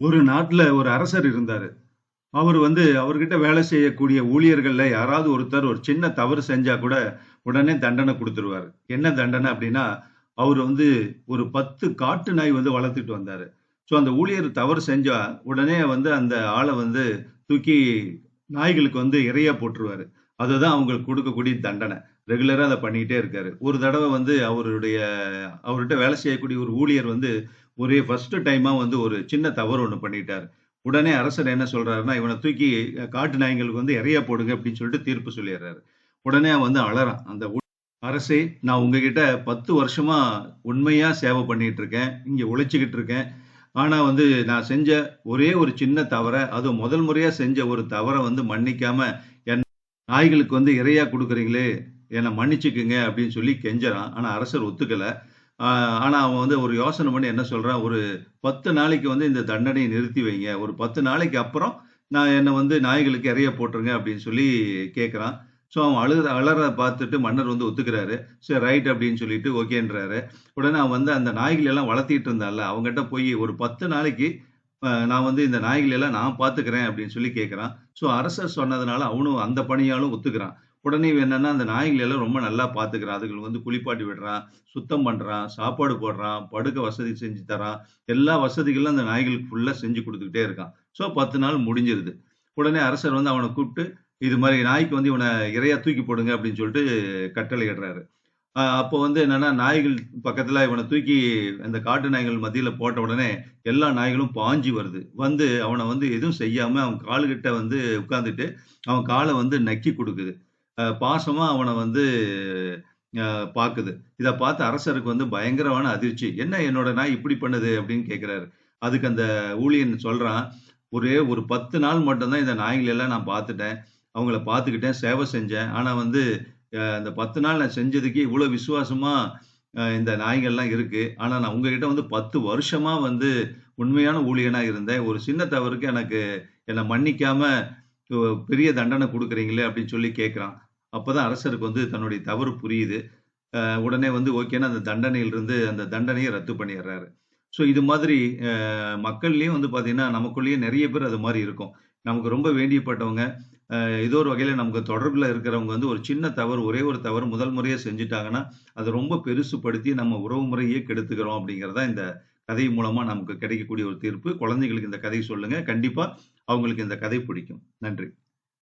ஒரு நாட்டுல ஒரு அரசர் இருந்தாரு. அவர் வந்து அவர்கிட்ட வேலை செய்யக்கூடிய ஊழியர்கள்ல யாராவது ஒருத்தர் ஒரு சின்ன தவறு செஞ்சா கூட உடனே தண்டனை கொடுத்துருவாரு என்ன தண்டனை அப்படின்னா அவர் வந்து ஒரு 10 காட்டு நாய் வந்து வளர்த்துட்டு வந்தாரு. ஸோ அந்த ஊழியர் தவறு செஞ்சா, உடனே வந்து அந்த ஆளை வந்து தூக்கி நாய்களுக்கு வந்து இரையா போட்டுருவாரு. அதுதான் அவங்களுக்கு கொடுக்கக்கூடிய தண்டனை. ரெகுலரா அதை பண்ணிக்கிட்டே இருக்காரு. ஒரு தடவை வந்து அவருடைய அவர்கிட்ட வேலை செய்யக்கூடிய ஒரு ஊழியர் வந்து ஒரே ஃபர்ஸ்ட் டைமாக வந்து ஒரு சின்ன தவறு ஒன்று பண்ணிட்டார் உடனே அரசர் என்ன சொல்கிறாருன்னா இவனை தூக்கி காட்டு நாய்களுக்கு வந்து இரையா போடுங்க அப்படின்னு சொல்லிட்டு தீர்ப்பு சொல்லிடுறாரு உடனே வந்து அழறான். அந்த அரசே நான் உங்ககிட்ட 10 வருஷமா உண்மையா சேவை பண்ணிட்டு இருக்கேன். இங்க உழைச்சிக்கிட்டு இருக்கேன். ஆனா வந்து நான் செஞ்ச ஒரே ஒரு சின்ன தவறை அதுவும் முதல் முறையா செஞ்ச ஒரு தவறை வந்து மன்னிக்காம, என் நாய்களுக்கு வந்து இறையா கொடுக்குறீங்களே என்னை மன்னிச்சுக்குங்க அப்படின்னு சொல்லி கெஞ்சறான். ஆனா அரசர் ஒத்துக்கலை ஆனால் அவன் வந்து ஒரு யோசனை பண்ணி என்ன சொல்கிறான் ஒரு 10 நாளைக்கு வந்து இந்த தண்டனையை நிறுத்தி வைங்க. ஒரு 10 நாளைக்கு அப்புறம் நான் என்னை வந்து நாய்களுக்கு இறைய போட்டுருங்க அப்படின்னு சொல்லி கேட்குறான் ஸோ அவன் அழுகிற அழறத பார்த்துட்டு மன்னர் வந்து ஒத்துக்கிறாரு. சரி ரைட் அப்படின்னு சொல்லிட்டு ஓகேன்றாரு. உடனே அவன் வந்து அந்த நாய்கள் எல்லாம் வளர்த்திட்டு இருந்தால அவங்ககிட்ட போய் ஒரு 10 நாளைக்கு நான் வந்து இந்த நாய்கள் எல்லாம் நான் பார்த்துக்கிறேன் அப்படின்னு சொல்லி கேட்குறான் ஸோ அரசர் சொன்னதுனால அவனும் அந்த பணியாலும் ஒத்துக்கிறான். உடனே என்னன்னா, அந்த நாய்கள எல்லாம் ரொம்ப நல்லா பார்த்துக்கிறான். அதுகள் வந்து குளிப்பாட்டி விடுறான், சுத்தம் பண்றான், சாப்பாடு போடுறான், படுக்க வசதி செஞ்சு தரான். எல்லா வசதிகளும் அந்த நாய்களுக்கு ஃபுல்லா செஞ்சு கொடுத்துக்கிட்டே இருக்கான். ஸோ 10 நாள் முடிஞ்சிருது. உடனே அரசர் வந்து அவனை கூப்பிட்டு இது மாதிரி நாய்க்கு வந்து இவனை இறையா தூக்கி போடுங்க அப்படின்னு சொல்லிட்டு கட்டளை இடுறாரு அப்போ வந்து என்னன்னா, நாய்கள் பக்கத்துல இவனை தூக்கி அந்த காட்டு நாய்கள் மத்தியில போட்ட உடனே, எல்லா நாய்களும் பாஞ்சு வருது. வந்து அவனை வந்து எதுவும் செய்யாம அவன் கால்கிட்ட வந்து உட்காந்துட்டு அவன் காலை வந்து நக்கி கொடுக்குது பாசமாக பாசமா வந்து பார்க்குது இதை பார்த்து அரசருக்கு வந்து பயங்கரமான அதிர்ச்சி. என்ன என்னோட நாய் இப்படி பண்ணுது அப்படின்னு கேட்குறாரு அதுக்கு அந்த ஊழியன் சொல்கிறான் ஒரே ஒரு 10 நாள் மட்டும்தான் இந்த நாய்கள எல்லாம் நான் பார்த்துட்டேன். அவங்கள பார்த்துக்கிட்டேன், சேவை செஞ்சேன். ஆனால் வந்து அந்த இந்த 10 நாள் நான் செஞ்சதுக்கு இவ்வளோ விசுவாசமாக இந்த நாய்கள்லாம் இருக்குது ஆனால் நான் உங்ககிட்ட வந்து பத்து வருஷமாக வந்து உண்மையான ஊழியனாக இருந்தேன். ஒரு சின்ன தவறுக்கு எனக்கு என்னை மன்னிக்காமல் பெரிய தண்டனை கொடுக்குறீங்களே அப்படின்னு சொல்லி கேட்குறான் அப்பதான் அரசருக்கு வந்து தன்னுடைய தவறு புரியுது. உடனே வந்து ஓகேன்னா அந்த தண்டனையிலிருந்து அந்த தண்டனையை ரத்து பண்ணிடுறாரு ஸோ இது மாதிரி மக்கள்லேயும் வந்து பார்த்தீங்கன்னா, நமக்குள்ளேயே நிறைய பேர் அது மாதிரி இருக்கும். நமக்கு ரொம்ப வேண்டியப்பட்டவங்க, ஏதோ ஒரு வகையில் நமக்கு தொடர்பில் இருக்கிறவங்க வந்து ஒரு சின்ன தவறு, ஒரே ஒரு தவறு முதல் முறையாக செஞ்சுட்டாங்கன்னா, அதை ரொம்ப பெருசுப்படுத்தி நம்ம உறவு முறையே கெடுத்துக்கிறோம் அப்படிங்கிறதா இந்த கதை மூலமாக நமக்கு கிடைக்கக்கூடிய ஒரு தீர்ப்பு. குழந்தைங்களுக்கு இந்த கதை சொல்லுங்கள் கண்டிப்பாக அவங்களுக்கு இந்த கதை பிடிக்கும். நன்றி.